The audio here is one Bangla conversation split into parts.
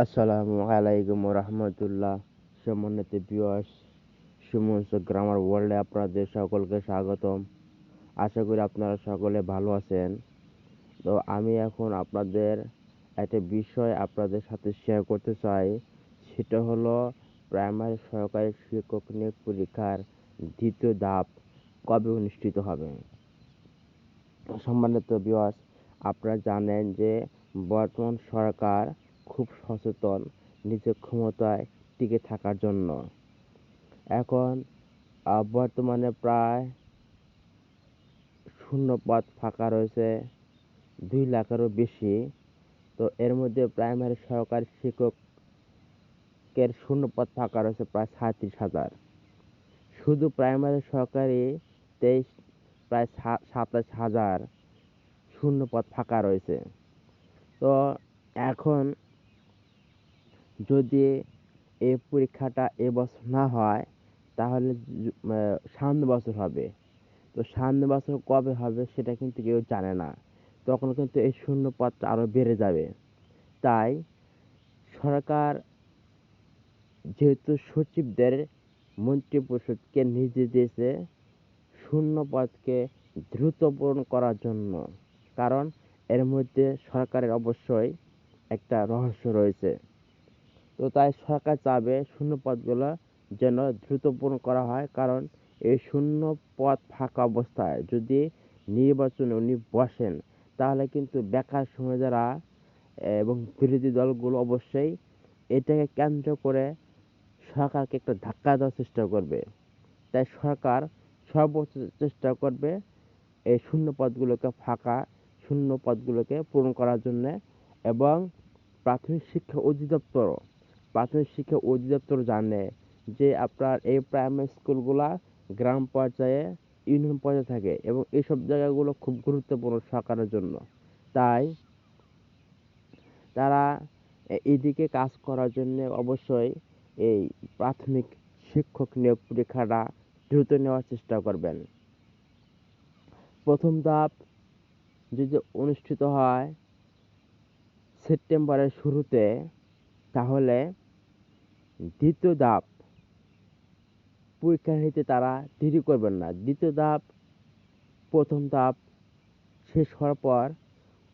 আসসালামু আলাইকুম রহমতুল্লাহ সম্মানিত ভিউয়ার্স সমস্ত গ্রামার ওয়ার্ল্ডে আপনাদের সকলকে স্বাগতম। আশা করি আপনারা সকলে ভালো আছেন। তো আমি এখন আপনাদের একটা বিষয় আপনাদের সাথে শেয়ার করতে চাই। সেটা হলো প্রাইমারি সরকারি শিক্ষক নিয়োগ পরীক্ষার দ্বিতীয় ধাপ কবে অনুষ্ঠিত হবে? সম্মানিত ভিউয়ার্স আপনারা জানেন যে বর্তমান সরকার খুব সচেতন নিজের ক্ষমতায় টিকে থাকার জন্য। এখন বর্তমানে প্রায় শূন্য পদ ফাঁকা রয়েছে, দুই লাখেরও বেশি। তো এর মধ্যে প্রাইমারি সরকারি শিক্ষকের শূন্য পদ ফাঁকা রয়েছে প্রায় সাঁত্রিশ হাজার। শুধু প্রাইমারি সরকারি তেইশ, প্রায় সাতাশ হাজার শূন্য পদ ফাঁকা রয়েছে। তো এখন যদি এই পরীক্ষাটা এবছর না হয়, তাহলে সামনের বছর হবে। তো সামনের বছর কবে হবে সেটা কিন্তু কেউ জানে না। তখন কিন্তু এই শূন্য পদটা আরও বেড়ে যাবে। তাই সরকার যেহেতু সচিবদের মন্ত্রিপরিষদকে নির্দেশ দিয়েছে, শূন্য পদকে দ্রুত পূরণ করার জন্য। কারণ এর মধ্যে সরকারের অবশ্যই একটা রহস্য রয়েছে। তো তাই সরকার চাবে শূন্য পদগুলো যেন দ্রুত পূরণ করা হয়, কারণ এই শূন্য পদ ফাঁকা অবস্থায় যদি নির্বাচনে উনি বসেন, তাহলে কিন্তু বেকার সময় যারা এবং বিরোধী দলগুলো অবশ্যই এটাকে কেন্দ্র করে সরকারকে একটা ধাক্কা দেওয়ার চেষ্টা করবে। তাই সরকার সর্বোচ্চ চেষ্টা করবে এই শূন্য পদগুলোকে ফাঁকা, শূন্য পদগুলোকে পূরণ করার জন্যে এবং প্রাথমিক শিক্ষা অধিদপ্তর প্রাথমিক শিক্ষা অধিদপ্তর জানে যে আপনার এই প্রাইমারি স্কুলগুলা গ্রাম পর্যায়ে ইউনিয়ন পর্যায়ে থাকে এবং এইসব জায়গাগুলো খুব গুরুত্বপূর্ণ সরকারের জন্য। তাই তারা এদিকে কাজ করার জন্য অবশ্যই এই প্রাথমিক শিক্ষক নিয়োগ পরীক্ষাটা দ্রুত নেওয়ার চেষ্টা করবেন। প্রথম ধাপ যদি অনুষ্ঠিত হয় সেপ্টেম্বরের শুরুতে, তাহলে দ্বিতীয় ধাপ পরীক্ষা নিতে তারা দেরি করবেন না। দ্বিতীয় ধাপ, প্রথম ধাপ শেষ হওয়ার পর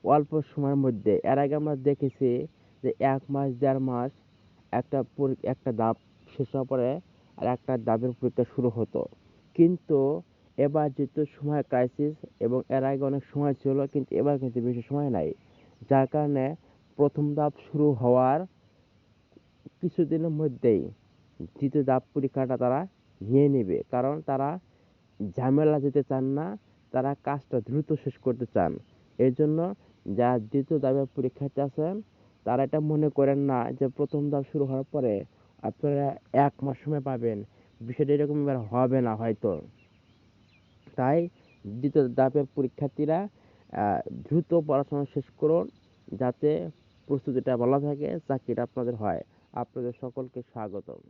অল্প সময়ের মধ্যে, এর আগে আমরা দেখেছি যে এক মাস, দেড় মাস একটা একটা ধাপ শেষ হওয়ার পরে আর একটা ধাপের পরীক্ষা শুরু হতো। কিন্তু এবার যেহেতু সময় ক্রাইসিস এবং এর আগে অনেক সময় ছিল, কিন্তু এবার কিন্তু বেশি সময় নাই। যার কারণে প্রথম ধাপ শুরু হওয়ার কিছুদিনের মধ্যেই দ্বিতীয় ধাপ পরীক্ষাটা তারা নিয়ে নেবে। কারণ তারা ঝামেলা যেতে চান না, তারা কাজটা দ্রুত শেষ করতে চান। এর জন্য যা দ্বিতীয় ধাপের পরীক্ষার্থী আছেন, তারা এটা মনে করেন না যে প্রথম ধাপ শুরু হওয়ার পরে আপনারা এক মাস সময় পাবেন। বিষয়টা এরকম এবার হবে না হয়তো। তাই দ্বিতীয় ধাপের পরীক্ষার্থীরা দ্রুত পড়াশোনা শেষ করুন, যাতে প্রস্তুতিটা ভালো থাকে, চাকরিটা আপনাদের হয়। আপনাদের সকলকে স্বাগতম।